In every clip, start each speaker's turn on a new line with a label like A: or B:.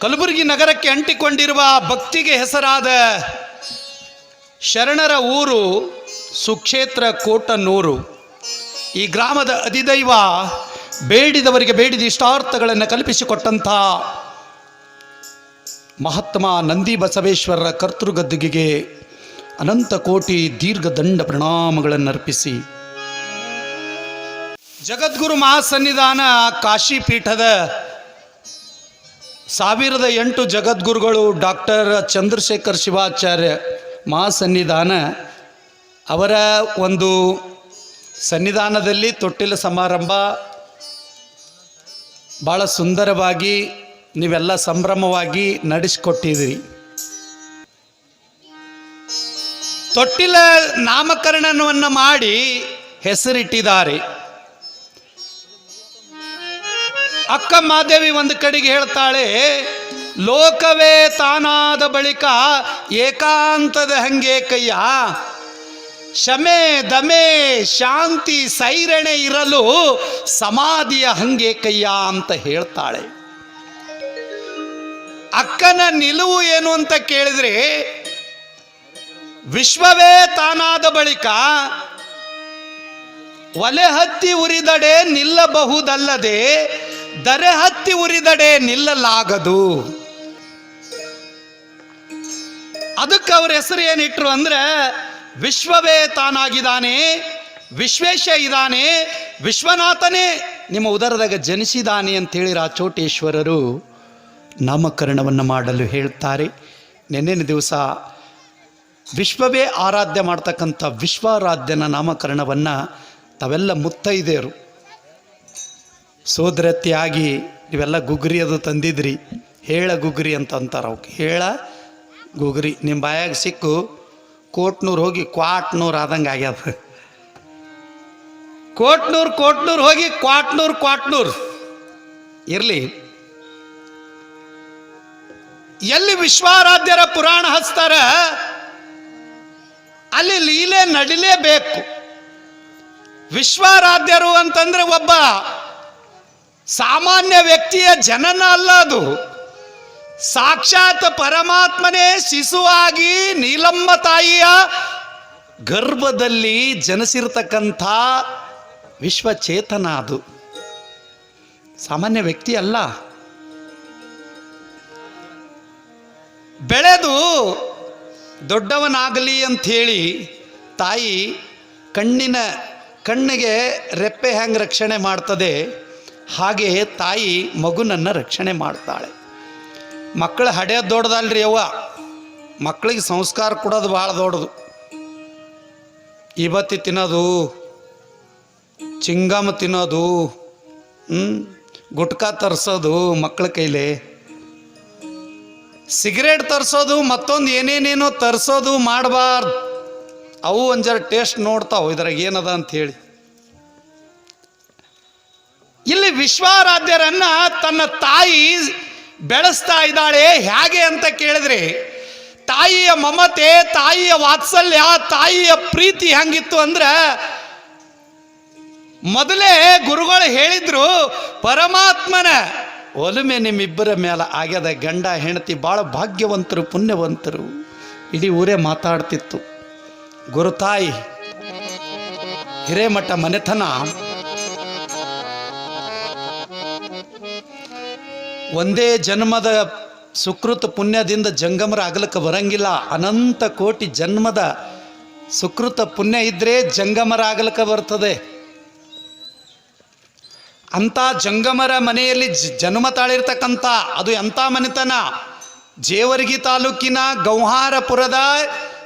A: ಕಲಬುರಗಿ ನಗರಕ್ಕೆ ಅಂಟಿಕೊಂಡಿರುವ ಭಕ್ತಿಗೆ ಹೆಸರಾದ ಶರಣರ ಊರು ಸುಕ್ಷೇತ್ರ ಕೋಟನೂರು. ಈ ಗ್ರಾಮದ ಅಧಿದೈವ ಬೇಡಿದವರಿಗೆ ಬೇಡಿದ ಇಷ್ಟಾರ್ಥಗಳನ್ನು ಕಲ್ಪಿಸಿಕೊಟ್ಟಂಥ ಮಹಾತ್ಮ ನಂದಿ ಬಸವೇಶ್ವರರ ಕರ್ತೃಗದ್ದುಗೆಗೆ ಅನಂತ ಕೋಟಿ ದೀರ್ಘದಂಡ ಪ್ರಣಾಮಗಳನ್ನು ಅರ್ಪಿಸಿ. ಜಗದ್ಗುರು ಮಹಾಸನ್ನಿಧಾನ ಕಾಶಿ ಪೀಠದ ಸಾವಿರದ ಎಂಟು ಜಗದ್ಗುರುಗಳು ಡಾಕ್ಟರ್ ಚಂದ್ರಶೇಖರ್ ಶಿವಾಚಾರ್ಯ ಮಹಾಸನ್ನಿಧಾನ ಅವರ ಒಂದು ಸನ್ನಿಧಾನದಲ್ಲಿ ತೊಟ್ಟಿಲ ಸಮಾರಂಭ ಭಾಳ ಸುಂದರವಾಗಿ ನೀವೆಲ್ಲ ಸಂಭ್ರಮವಾಗಿ ನಡೆಸಿಕೊಟ್ಟಿದ್ದೀರಿ. ತೊಟ್ಟಿಲ ನಾಮಕರಣವನ್ನು ಮಾಡಿ ಹೆಸರಿಟ್ಟಿದ್ದಾರೆ. ಅಕ್ಕ ಮಾದೇವಿ ಒಂದು ಕಡೆಗೆ ಹೇಳ್ತಾಳೆ, ಲೋಕವೇ ತಾನಾದ ಬಳಿಕ ಏಕಾಂತದ ಹಂಗೆ ಕಯ್ಯ ಶಮೆ, ದಮೆ, ಶಾಂತಿ, ಸೈರಣೆ ಇರಲು ಸಮಾಧಿಯ ಹಂಗೆ ಕಯ್ಯ ಅಂತ ಹೇಳ್ತಾಳೆ. ಅಕ್ಕನ ನಿಲುವು ಏನು ಅಂತ ಕೇಳಿದ್ರೆ, ವಿಶ್ವವೇ ತಾನಾದ ಬಳಿಕ ಒಲೆ ಹತ್ತಿ ಉರಿದಡೆ ನಿಲ್ಲಬಹುದಲ್ಲದೆ ದರೆ ಹತ್ತಿ ಉರಿದಡೆ ನಿಲ್ಲಲಾಗದು. ಅದಕ್ಕೆ ಅವ್ರ ಹೆಸರು ಏನಿಟ್ರು ಅಂದ್ರೆ, ವಿಶ್ವವೇ ತಾನಾಗಿದ್ದಾನೆ ವಿಶ್ವೇಶ ಇದ್ದಾನೆ, ವಿಶ್ವನಾಥನೇ, ನಿಮ್ಮ ಉದರದಾಗ ಜನಿಸಿದಾನೆ ಅಂತೇಳಿ ರಾಚೋಟೇಶ್ವರರು ನಾಮಕರಣವನ್ನು ಮಾಡಲು ಹೇಳ್ತಾರೆ. ನೆನ್ನೆನ ದಿವಸ ವಿಶ್ವವೇ ಆರಾಧ್ಯ ಮಾಡ್ತಕ್ಕಂಥ ವಿಶ್ವಾರಾಧ್ಯನ ನಾಮಕರಣವನ್ನು ತಾವೆಲ್ಲ ಮುತ್ತೈದೆಯರು. ಸೋದರತಿಯಾಗಿ ಇವೆಲ್ಲ ಗುಗ್ರಿ ಅದು ತಂದಿದ್ರಿ, ಹೇಳ ಗುಗ್ರಿ ಅಂತ ಅಂತಾರೆ ಅವಕ್ಕೆ ಹೇಳ ಗುಗ್ರಿ. ನಿಮ್ಮ ಬಾಯಾಗ ಸಿಕ್ಕು ಕೋಟ್ನೂರು ಹೋಗಿ ಕ್ವಾಟ್ನೂರು ಆದಂಗೆ ಆಗ್ಯದ. ಕೋಟ್ನೂರು ಕೋಟ್ನೂರು ಹೋಗಿ ಕ್ವಾಟ್ನೂರು ಕ್ವಾಟ್ನೂರು. ಇರಲಿ. ಎಲ್ಲಿ ವಿಶ್ವಾರಾಧ್ಯರ ಪುರಾಣ ಹಚ್ತಾರ, ಅಲ್ಲಿ ಲೀಲೆ ನಡಿಲೇಬೇಕು. ವಿಶ್ವಾರಾಧ್ಯರು ಅಂತಂದ್ರೆ ಒಬ್ಬ ಸಾಮಾನ್ಯ ವ್ಯಕ್ತಿಯ ಜನನ ಅಲ್ಲ ಅದು ಸಾಕ್ಷಾತ್ ಪರಮಾತ್ಮನೇ ಶಿಶುವಾಗಿ ನೀಲಮ್ಮ ತಾಯಿಯ ಗರ್ಭದಲ್ಲಿ ಜನಿಸಿರ್ತಕ್ಕಂಥ ವಿಶ್ವಚೇತನ ಅದು ಸಾಮಾನ್ಯ ವ್ಯಕ್ತಿ ಅಲ್ಲ. ಬೆಳೆದು ದೊಡ್ಡವನಾಗಲಿ ಅಂಥೇಳಿ ತಾಯಿ ಕಣ್ಣಿನ ಕಣ್ಣಿಗೆ ರೆಪ್ಪೆ ಹೆಂಗೆ ರಕ್ಷಣೆ ಮಾಡ್ತದೆ. ಹಾಗೆ ತಾಯಿ ಮಗುನನ್ನು ರಕ್ಷಣೆ ಮಾಡ್ತಾಳೆ. ಮಕ್ಕಳು ಹಡೆಯ ದೊಡ್ಡದಲ್ರಿ ಅವ್ವ. ಮಕ್ಕಳಿಗೆ ಸಂಸ್ಕಾರ ಕೊಡೋದು ಭಾಳ ದೊಡ್ಡದು. ಇವತ್ತಿ ತಿನ್ನೋದು, ಚಿಂಗಮ್ ತಿನ್ನೋದು ಗುಟ್ಕಾ ತರಿಸೋದು ಮಕ್ಕಳ ಕೈಲಿ. ಸಿಗರೇಟ್ ತರಿಸೋದು, ಮತ್ತೊಂದು ಏನೇನೇನೋ ತರಿಸೋದು ಮಾಡಬಾರ್ದು. ಅವು ಒಂಜರ ಜರ ಟೇಸ್ಟ್ ನೋಡ್ತಾವೆ ಇದ್ರಾಗ ಏನದ ಅಂತ ಹೇಳಿ. ಇಲ್ಲಿ ವಿಶ್ವಾರಾಧ್ಯರನ್ನ ತನ್ನ ತಾಯಿ ಬೆಳೆಸ್ತಾ ಇದ್ದಾಳೆ ಹೇಗೆ ಅಂತ ಕೇಳಿದ್ರೆ, ತಾಯಿಯ ಮಮತೆ, ತಾಯಿಯ ವಾತ್ಸಲ್ಯ, ತಾಯಿಯ ಪ್ರೀತಿ ಹೆಂಗಿತ್ತು ಅಂದ್ರೆ, ಮೊದಲೇ ಗುರುಗಳು ಹೇಳಿದ್ರು, ಪರಮಾತ್ಮನ, ಒಲುಮೆ ನಿಮ್ಮಿಬ್ಬರ ಮೇಲೆ ಆಗ್ಯದ ಗಂಡ ಹೆಂಡತಿ ಭಾಳ ಭಾಗ್ಯವಂತರು, ಪುಣ್ಯವಂತರು. ಇಡೀ ಊರೇ ಮಾತಾಡ್ತಿತ್ತು. ಗುರುತಾಯಿ ಹಿರೇಮಠ ಮನೆತನ ಒಂದೇ ಜನ್ಮದ ಸುಕೃತ ಪುಣ್ಯದಿಂದ ಜಂಗಮರ ಆಗಲಿಕ್ಕೆ ಬರಂಗಿಲ್ಲ. ಅನಂತ ಕೋಟಿ ಜನ್ಮದ ಸುಕೃತ ಪುಣ್ಯ ಇದ್ದರೆ ಜಂಗಮರ ಆಗಲಿಕ್ಕೆ ಬರ್ತದೆ. ಅಂಥ ಜಂಗಮರ ಮನೆಯಲ್ಲಿ ಜನ್ಮ ತಾಳಿರ್ತಕ್ಕಂಥ, ಅದು ಎಂಥ ಮನೆತನ? ಜೇವರ್ಗಿ ತಾಲೂಕಿನ ಗೌಹಾರಪುರದ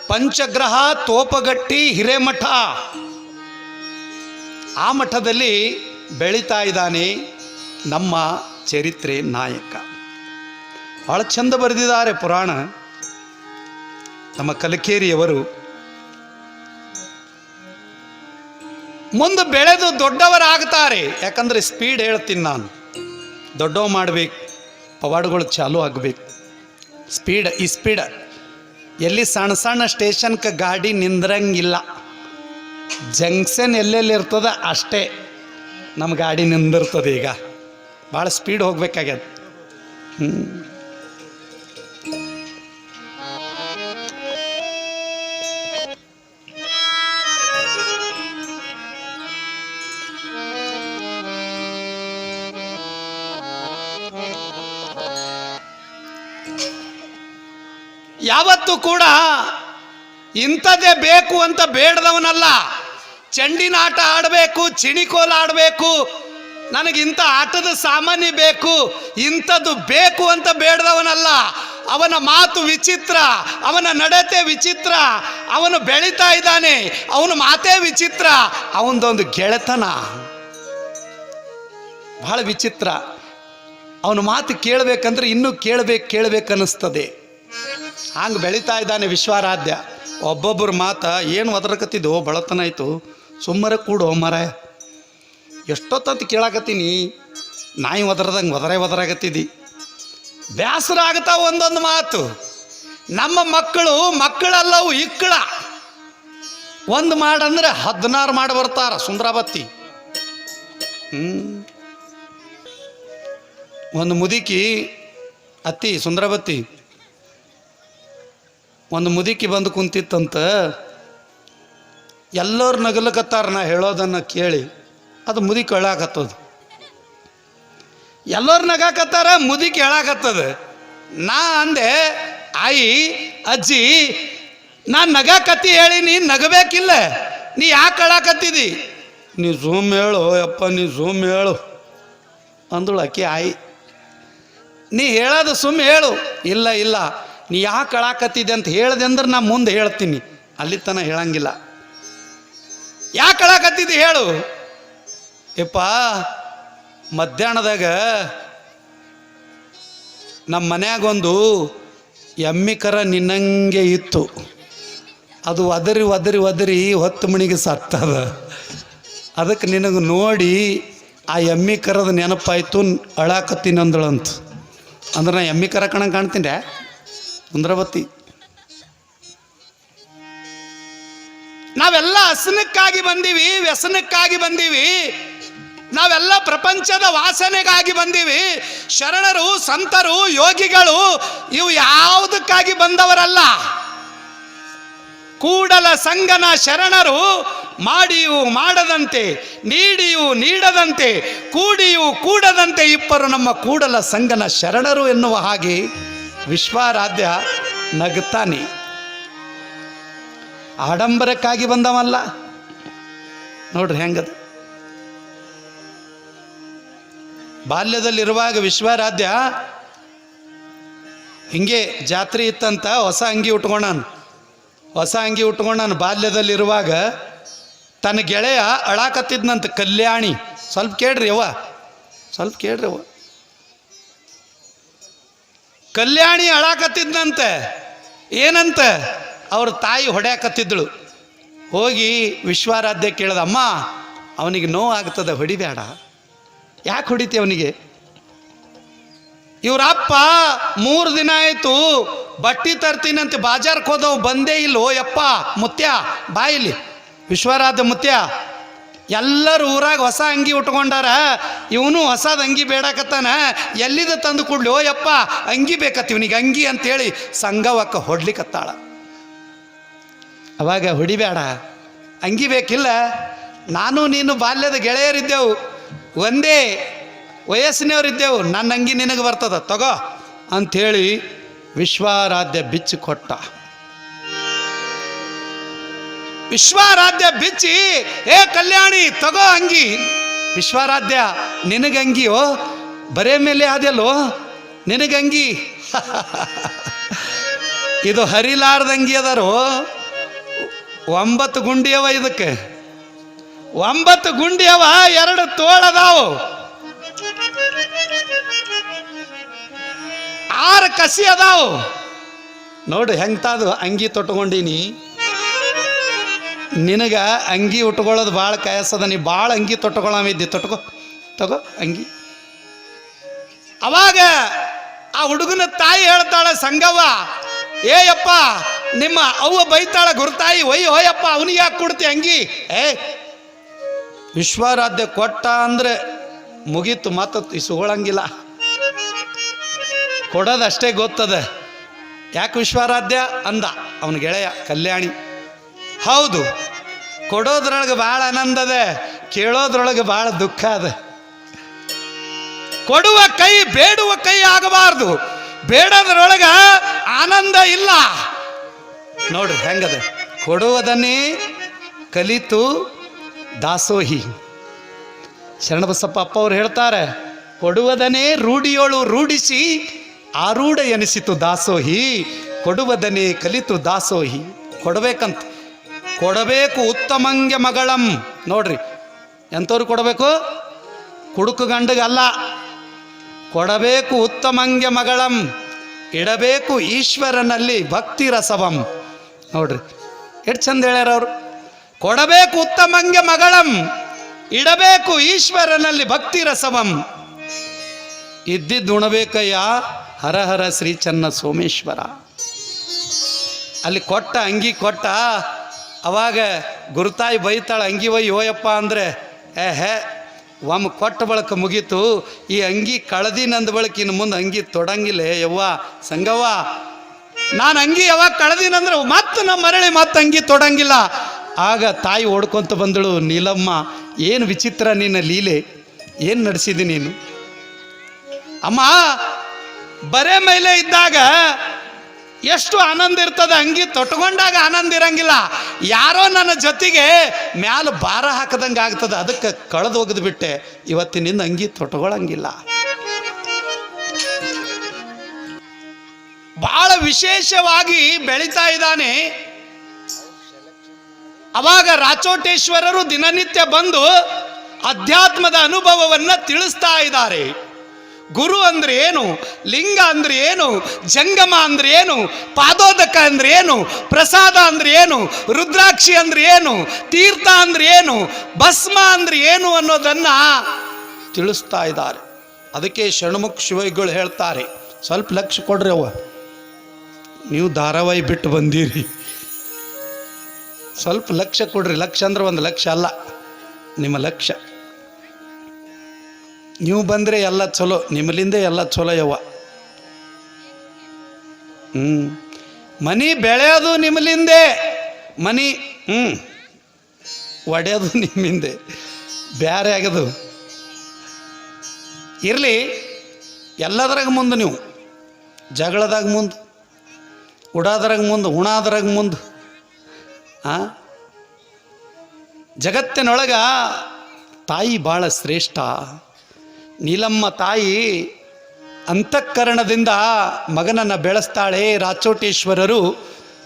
A: ಪಂಚಗ್ರಹ ತೋಪಗಟ್ಟಿ ಹಿರೇಮಠ. ಆ ಮಠದಲ್ಲಿ ಬೆಳೀತಾ ಇದ್ದಾನೆ ನಮ್ಮ ಚರಿತ್ರೆ ನಾಯಕ. ಭಾಳ ಚಂದ ಬರೆದಿದ್ದಾರೆ ಪುರಾಣ. ನಮ್ಮ ಕಲಕೇರಿಯವರು ಮುಂದೆ ಬೆಳೆದು ದೊಡ್ಡವರಾಗ್ತಾರೆ. ಯಾಕಂದ್ರೆ ಸ್ಪೀಡ್ ಹೇಳ್ತೀನಿ ನಾನು. ದೊಡ್ಡವ ಮಾಡಬೇಕು, ಪವಾಡಗಳು ಚಾಲೂ ಆಗಬೇಕು. ಸ್ಪೀಡ್ ಈ ಸ್ಪೀಡ್ ಎಲ್ಲಿ ಸಣ್ಣ ಸಣ್ಣ ಸ್ಟೇಷನ್ಗೆ ಗಾಡಿ ನಿಂದ್ರಂಗಿಲ್ಲ. ಜಂಕ್ಷನ್ ಎಲ್ಲೆಲ್ಲಿ ಇರ್ತದ ಅಷ್ಟೇ ನಮ್ಮ ಗಾಡಿ ನಿಂದಿರ್ತದೆ ಈಗ. ಭಾಳ ಸ್ಪೀಡ್ ಹೋಗ್ಬೇಕಾಗ್ಯದ. ಯಾವತ್ತು ಕೂಡ ಇಂಥದ್ದೇ ಬೇಕು ಅಂತ ಬೇಡದವನಲ್ಲ. ಚೆಂಡಿನಾಟ ಆಡಬೇಕು ಚಿಣಿಕೋಲ ಆಡಬೇಕು ನನಗಿಂಥ ಆಟದ ಸಾಮಾನ್ಯ ಬೇಕು, ಇಂಥದ್ದು ಬೇಕು ಅಂತ ಬೇಡದವನಲ್ಲ. ಅವನ ಮಾತು ವಿಚಿತ್ರ, ಅವನ ನಡತೆ ವಿಚಿತ್ರ, ಅವನು ಬೆಳೀತಾ ಇದ್ದಾನೆ, ಅವನ ಮಾತೇ ವಿಚಿತ್ರ, ಅವನದೊಂದು ಗೆಳೆತನ. ಬಹಳ ವಿಚಿತ್ರ. ಅವನ ಮಾತು ಕೇಳಬೇಕಂದ್ರೆ ಇನ್ನೂ ಕೇಳಬೇಕು ಕೇಳಬೇಕನ್ನಿಸ್ತದೆ ಹಂಗೆ ಬೆಳೀತಾ ಇದ್ದಾನೆ ವಿಶ್ವಾರಾಧ್ಯ. ಒಬ್ಬೊಬ್ಬರ ಮಾತ ಏನು ಒದರಕತ್ತಿದ್ದು ಬಳತನ ಆಯಿತು. ಸುಮ್ಮನೆ ಕೂಡು ಮರ. ಎಷ್ಟೊತ್ತಂತ ಕೇಳಾಕತ್ತೀನಿ? ನಾಯಿ ಒದರದಂಗೆ ಒದರೇ ಒದರಾಗತ್ತಿದ್ದಿ ಬೇಸರ ಆಗ್ತಾವ ಒಂದೊಂದು ಮಾತು. ನಮ್ಮ ಮಕ್ಕಳು ಮಕ್ಕಳಲ್ಲವು ಇಕ್ಕಳ. ಒಂದು ಮಾಡಂದ್ರೆ ಹದಿನಾರು ಮಾಡಿ ಬರ್ತಾರ ಸುಂದ್ರಾಬತ್ತಿ. ಒಂದು ಮುದುಕಿ, ಅತ್ತಿ ಸುಂದರಬತ್ತಿ, ಒಂದು ಮುದುಕಿ ಬಂದು ಕುಂತಿತ್ತಂತ ಎಲ್ಲರೂ ನಗಲಕತ್ತಾರ ನಾ ಹೇಳೋದನ್ನು ಕೇಳಿ. ಅದು ಮುದಿ ಹೇಳಾಕತ್ತದ ಎಲ್ಲರು ನಗಾಕತ್ತಾರ, ಮುದಿ ಹೇಳಾಕತ್ತದ ನಾ ಅಂದೆ, ಆಯಿ, ಅಜ್ಜಿ ನಾ ನಗಾಕತ್ತಿ ಹೇಳಿ ನೀ ನಗಬೇಕಿಲ್ಲ. ನೀ ಯಾಕೆ ಹೇಳಾಕತ್ತಿದಿ ನೀ ಝೂಮ್ ಹೇಳು, ಯಪ್ಪ, ನೀ ಝೂಮ್ ಹೇಳು. ಅಂದಳು ಅಕ್ಕಿ ಆಯಿ, ನೀ ಹೇಳೋದು ಸುಮ್ಮ ಹೇಳು. ಇಲ್ಲ ಇಲ್ಲ. ನೀ ಯಾಕೆ ಅಳಾಕತ್ತಿದ್ದೆ ಅಂತ ಹೇಳಿದೆ ಅಂದ್ರೆ ನಾ ಮುಂದೆ ಹೇಳ್ತೀನಿ. ಅಲ್ಲಿ ತನಕ ಹೇಳಂಗಿಲ್ಲ. ಯಾಕೆ ಅಳಾಕತ್ತಿದ್ದೆ ಹೇಳು? ಯಪ್ಪ, ಮಧ್ಯಾಹ್ನದಾಗ ನಮ್ಮ ಮನ್ಯಾಗೊಂದು ಎಮ್ಮಿ ಕರ ನಿನ್ನಂಗೆ ಇತ್ತು. ಅದು ಒದರಿ ಒದರಿ ಒದರಿ ಹೊತ್ತು ಮಣಿಗೆ ಸತ್ತದ. ಅದಕ್ಕೆ ನಿನಗೆ ನೋಡಿ ಆ ಎಮ್ಮಿ ಕರದ ನೆನಪಾಯ್ತು, ಅಳಾಕತ್ತೀನಿ ಅಂದಳಂತ. ಅಂದ್ರೆ ನಾ ಎಮ್ಮಿ ಕರ ಕಣಂಗೆ ಕಾಣ್ತೀನಿ ಸುಂದ್ರವತಿ ನಾವೆಲ್ಲ ಹಸನಕ್ಕಾಗಿ ಬಂದೀವಿ, ವ್ಯಸನಕ್ಕಾಗಿ ಬಂದೀವಿ. ನಾವೆಲ್ಲ ಪ್ರಪಂಚದ ವಾಸನೆಗಾಗಿ ಬಂದೀವಿ. ಶರಣರು, ಸಂತರು, ಯೋಗಿಗಳು, ಇವು ಯಾವುದಕ್ಕಾಗಿ ಬಂದವರಲ್ಲ? ಕೂಡಲ ಸಂಗನ ಶರಣರು ಮಾಡಿಯೂ ಮಾಡದಂತೆ, ನೀಡಿಯೂ ನೀಡದಂತೆ, ಕೂಡಿಯೂ ಕೂಡದಂತೆ ಇಬ್ಬರು ನಮ್ಮ ಕೂಡಲ ಸಂಗನ ಶರಣರು ಎನ್ನುವ ಹಾಗೆ ವಿಶ್ವಾರಾಧ್ಯ ನಗುತ್ತಾನೆ. ಆಡಂಬರಕ್ಕಾಗಿ ಬಂದವಲ್ಲ ನೋಡ್ರಿ ಹೆಂಗದ? ಬಾಲ್ಯದಲ್ಲಿರುವಾಗ ವಿಶ್ವಾರಾಧ್ಯ ಹಿಂಗೆ ಜಾತ್ರೆ ಇತ್ತಂತ ಹೊಸ ಅಂಗಿ ಉಟ್ಕೊಂಡಾನು. ಹೊಸ ಅಂಗಿ ಉಟ್ಕೊಂಡಾನು ಬಾಲ್ಯದಲ್ಲಿರುವಾಗ. ತನ್ನ ಗೆಳೆಯ ಅಳಾಕತ್ತಿದ್ನಂತ, ಕಲ್ಯಾಣಿ, ಸ್ವಲ್ಪ ಕೇಳ್ರಿ ಅವ್ವ, ಸ್ವಲ್ಪ ಕೇಳ್ರಿ ಅವ್ವ. ಕಲ್ಯಾಣಿ ಅಳಾಕತ್ತಿದ್ನಂತೆ, ಏನಂತ? ಅವ್ರ ತಾಯಿ ಹೊಡ್ಯಾಕತ್ತಿದ್ದಳು. ಹೋಗಿ ವಿಶ್ವಾರಾಧ್ಯ ಕೇಳ್ದ, ಅಮ್ಮ, ಅವನಿಗೆ ನೋವು ಆಗ್ತದೆ ಹೊಡಿಬೇಡ ಯಾಕೆ ಹೊಡಿತಿ ಅವನಿಗೆ? ಇವರಪ್ಪ ಮೂರು ದಿನ ಆಯಿತು ಬಟ್ಟಿ ತರ್ತೀನಂತೆ ಬಾಜಾರ್ಕ್ ಹೋದವು, ಬಂದೇ ಇಲ್ಲೋ, ಯಪ್ಪ, ಮುತ್ಯ ಬಾಯಿಲಿ ವಿಶ್ವರಾಧ ಮುತ್ಯ, ಎಲ್ಲರೂ ಊರಾಗ ಹೊಸ ಅಂಗಿ ಉಟ್ಕೊಂಡಾರ, ಇವನು ಹೊಸದ ಅಂಗಿ ಬೇಡಾಕತ್ತಾನ, ಎಲ್ಲಿದ ತಂದು ಕೊಡ್ಲಿ? ಓ, ಯಪ್ಪ, ಅಂಗಿ ಬೇಕತ್ತ ಇವನಿಗೆ, ಅಂಗಿ ಅಂತೇಳಿ ಸಂಗವಕ್ಕ ಹೊಡ್ಲಿಕತ್ತಾಳ. ಅವಾಗ, ಹೊಡಿಬೇಡ, ಅಂಗಿ ಬೇಕಿಲ್ಲ, ನಾನು ನೀನು ಬಾಲ್ಯದ ಗೆಳೆಯರಿದ್ದೆವು. ಒಂದೇ ವಯಸ್ಸಿನವರಿದ್ದೆವು ನನ್ನ ಅಂಗಿ ನಿನಗೆ ಬರ್ತದ, ತಗೋ ಅಂಥೇಳಿ ವಿಶ್ವಾರಾಧ್ಯ ಬಿಚ್ಚಿ ಕೊಟ್ಟ. ವಿಶ್ವಾರಾಧ್ಯ ಬಿಚ್ಚಿ, ಏ ಕಲ್ಯಾಣಿ, ತಗೋ ಅಂಗಿ. ವಿಶ್ವಾರಾಧ್ಯ ನಿನಗಂಗಿಯೋ ಬರೇ ಮೇಲೆ ಆದ್ಯಲ್ಲೋ ನಿನಗಂಗಿ ಇದು ಹರಿಲಾರ್ದಂಗಿ ಅದರು, ಒಂಬತ್ತು ಗುಂಡಿಯವ ಇದಕ್ಕೆ. ಒಂಬತ್ತು ಗುಂಡಿ ಅವ ಎರಡು ತೋಳದಾವು. ಆರು ಕಸಿ ಅದಾವು. ನೋಡು ಹೆಂಗ್ತಾದು ಅಂಗಿ ತೊಟ್ಕೊಂಡೀನಿ. ನಿನಗ ಅಂಗಿ ಉಟ್ಕೊಳ್ಳೋದು ಭಾಳ ಕಾಯಸದ ನೀ ಭಾಳ ಅಂಗಿ ತೊಟ್ಕೊಳ್ಳಿದ್ದಿ ತೊಟ್ಕೋ, ತಗೋ ಅಂಗಿ. ಅವಾಗ ಆ ಹುಡುಗನ ತಾಯಿ ಹೇಳ್ತಾಳೆ, ಸಂಗವ್ವ ಏಯಪ್ಪ ನಿಮ್ಮ ಅವ್ವ ಬೈತಾಳ ಗುರುತಾಯಿ, ಒಯ್, ಹೋಯಪ್ಪ ಅವನಿಗೆ ಯಾಕೆ ಕೊಡ್ತಿ ಅಂಗಿ? ಏ ವಿಶ್ವಾರಾಧ್ಯ ಕೊಟ್ಟ ಅಂದ್ರೆ ಮುಗೀತು ಮಾತು ಇಸ್ಕೊಳ್ಳಂಗಿಲ್ಲ ಕೊಡೋದಷ್ಟೇ ಗೊತ್ತದೆ. ಯಾಕೆ ವಿಶ್ವಾರಾಧ್ಯ? ಅಂದ ಅವನ ಗೆಳೆಯ ಕಲ್ಯಾಣಿ. ಹೌದು, ಕೊಡೋದ್ರೊಳಗೆ ಭಾಳ ಅದ, ಕೇಳೋದ್ರೊಳಗೆ ಭಾಳ ದುಃಖ ಅದ. ಕೊಡುವ ಕೈ ಬೇಡುವ ಕೈ ಆಗಬಾರ್ದು, ಬೇಡೋದ್ರೊಳಗೆ ಆನಂದ ಇಲ್ಲ. ನೋಡ್ರಿ ಹೆಂಗದ? ಕೊಡುವುದನ್ನೇ ಕಲಿತು ದಾಸೋಹಿ. ಶರಣಬಸಪ್ಪ ಅಪ್ಪ ಅವ್ರು ಹೇಳ್ತಾರೆ ಕೊಡುವದನೇ ರೂಢಿಯೋಳು ರೂಢಿಸಿ, ಆರೂಢ ಎನಿಸಿತು ದಾಸೋಹಿ ಕೊಡುವದನೇ ಕಲಿತು ದಾಸೋಹಿ. ಕೊಡಬೇಕಂತ. ಕೊಡಬೇಕು ಉತ್ತಮಂಗೆ ಮಗಳಂ. ನೋಡ್ರಿ, ಎಂಥವ್ರು ಕೊಡಬೇಕು? ಕುಡುಕು ಗಂಡಗಲ್ಲ ಕೊಡಬೇಕು ಉತ್ತಮಂಗೆ ಮಗಳಂ. ಇಡಬೇಕು ಈಶ್ವರನಲ್ಲಿ ಭಕ್ತಿ ರಸವಂ. ನೋಡ್ರಿ, ಎಷ್ಟು ಚಂದ ಹೇಳ್ಯಾರ ಅವರು. ಕೊಡಬೇಕು ಉತ್ತಮಂಗೆ ಮಗಳಂ, ಇಡಬೇಕು ಈಶ್ವರನಲ್ಲಿ ಭಕ್ತಿ ರಸವಂ. ಇದ್ದಿದ್ದು ಉಣಬೇಕಯ್ಯ ಹರ ಹರ ಶ್ರೀ ಚನ್ನ ಸೋಮೇಶ್ವರ. ಅಲ್ಲಿ ಕೊಟ್ಟ ಅಂಗಿ ಕೊಟ್ಟ, ಅವಾಗ ಗುರುತಾಯಿ ಬೈತಾಳೆ, ಅಂಗಿ ಒಯ್ ಯೋಯಪ್ಪ ಅಂದರೆ ಏ ಹೇ ಒಮ್ಮೆ ಕೊಟ್ಟ ಬಳಕ ಮುಗೀತು, ಈ ಅಂಗಿ ಕಳದಿ ನಂದ ಬಳಕ ಇನ್ನು ಮುಂದೆ ಅಂಗಿ ತೊಡಂಗಿಲ್ಲ, ಯವ್ವ, ಸಂಗವ್ವ. ನಾನು ಅಂಗಿ ಯಾವಾಗ ಕಳೆದಿನಂದ್ರೆ ಮತ್ತೆ ನಮ್ಮ ಮರಳಿ ಮತ್ತೆ ಅಂಗಿ ತೊಡಂಗಿಲ್ಲ. ಆಗ ತಾಯಿ ಓಡ್ಕೊಂತ ಬಂದಳು, ನೀಲಮ್ಮ, ಏನು ವಿಚಿತ್ರ ನಿನ್ನ ಲೀಲೆ? ಏನು ನಡೆಸಿದೆ ನೀನು? ಅಮ್ಮ, ಬರೇ ಮೇಲೆ ಇದ್ದಾಗ ಎಷ್ಟು ಆನಂದ ಇರ್ತದೆ ಅಂಗಿ ತೊಟ್ಕೊಂಡಾಗ ಆನಂದ ಇರಂಗಿಲ್ಲ. ಯಾರೋ ನನ್ನ ಜೊತೆಗೆ ಮ್ಯಾಲ ಭಾರ ಹಾಕದಂಗೆ ಆಗ್ತದೆ, ಅದಕ್ಕೆ ಕಳೆದು ಒಗೆದು ಬಿಟ್ಟೆ. ಇವತ್ತಿನಿಂದ ಅಂಗಿ ತೊಟ್ಕೊಳಂಗಿಲ್ಲ. ಬಹಳ ವಿಶೇಷವಾಗಿ ಬೆಳೀತಾ ಇದ್ದಾನೆ. ಅವಾಗ ರಾಚೋಟೇಶ್ವರರು ದಿನನಿತ್ಯ ಬಂದು ಅಧ್ಯಾತ್ಮದ ಅನುಭವವನ್ನ ತಿಳಿಸ್ತಾ ಇದ್ದಾರೆ. ಗುರು ಅಂದ್ರೆ ಏನು? ಲಿಂಗ ಅಂದ್ರೆ ಏನು? ಜಂಗಮ ಅಂದ್ರೆ ಏನು? ಪಾದೋದಕ ಅಂದ್ರೆ ಏನು? ಪ್ರಸಾದ ಅಂದ್ರೆ ಏನು? ರುದ್ರಾಕ್ಷಿ ಅಂದ್ರೆ ಏನು? ತೀರ್ಥ ಅಂದ್ರೆ ಏನು? ಭಸ್ಮ ಅಂದ್ರೆ ಏನು ಅನ್ನೋದನ್ನ ತಿಳಿಸ್ತಾ ಇದ್ದಾರೆ. ಅದಕ್ಕೆ ಷಣ್ಮುಖ ಶಿವೈಗಳು ಹೇಳ್ತಾರೆ, ಸ್ವಲ್ಪ ಲಕ್ಷ ಕೊಡ್ರಿ ಅವ ನೀವು ಧಾರಾವಾಹಿ ಬಿಟ್ಟು ಬಂದೀರಿ. ಸ್ವಲ್ಪ ಲಕ್ಷ ಕೊಡ್ರಿ, ಲಕ್ಷ ಅಂದ್ರೆ ಒಂದು ಲಕ್ಷ ಅಲ್ಲ, ನಿಮ್ಮ ಲಕ್ಷ. ನೀವು ಬಂದರೆ ಎಲ್ಲ ಚಲೋ ನಿಮ್ಮಲಿಂದ ಎಲ್ಲ ಚಲೋ ಯವ್ವ. ಹ್ಞೂ ಮನಿ ಬೆಳೆಯೋದು ನಿಮ್ಮಲಿಂದೆ ಮನಿ ಹ್ಞೂ ಒಡೆಯೋದು ನಿಮ್ಮಿಂದೆ, ಬ್ಯಾರೆ ಆಗದು ಇರಲಿ, ಎಲ್ಲದ್ರಾಗ ಮುಂದೆ ನೀವು. ಜಗಳದಾಗ ಮುಂದೆ, ಉಡಾದ್ರಾಗ ಮುಂದೆ, ಉಣಾದ್ರಾಗ ಮುಂದೆ. ಆ? ಜಗತ್ತಿನೊಳಗ ತಾಯಿ ಭಾಳ ಶ್ರೇಷ್ಠ. ನೀಲಮ್ಮ ತಾಯಿ ಅಂತಃಕರಣದಿಂದ ಮಗನನ್ನು ಬೆಳೆಸ್ತಾಳೆ ರಾಚೋಟೇಶ್ವರರು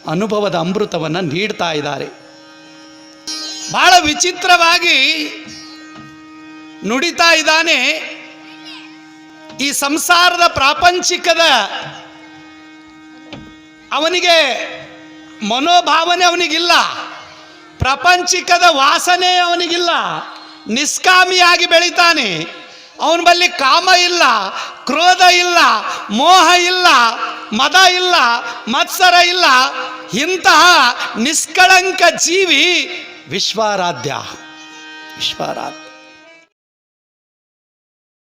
A: ಅನುಭವದ ಅಮೃತವನ್ನು ನೀಡ್ತಾ ಇದ್ದಾರೆ. ಬಹಳ ವಿಚಿತ್ರವಾಗಿ ನುಡಿತಾ ಇದ್ದಾನೆ ಈ ಸಂಸಾರದ ಪ್ರಾಪಂಚಿಕದ ಅವನಿಗೆ ಮನೋಭಾವನೆ ಅವನಿಗಿಲ್ಲ. ಪ್ರಪಂಚಿಕದ ವಾಸನೆ ಅವನಿಗಿಲ್ಲ. ನಿಷ್ಕಾಮಿಯಾಗಿ ಬೆಳಿತಾನೆ. ಅವನ ಬಳಿ ಕಾಮ ಇಲ್ಲ, ಕ್ರೋಧ ಇಲ್ಲ, ಮೋಹ ಇಲ್ಲ, ಮದ ಇಲ್ಲ, ಮತ್ಸರ ಇಲ್ಲ. ಇಂತಹ ನಿಷ್ಕಳಂಕ ಜೀವಿ ವಿಶ್ವಾರಾಧ್ಯ. ವಿಶ್ವಾರಾಧ್ಯ.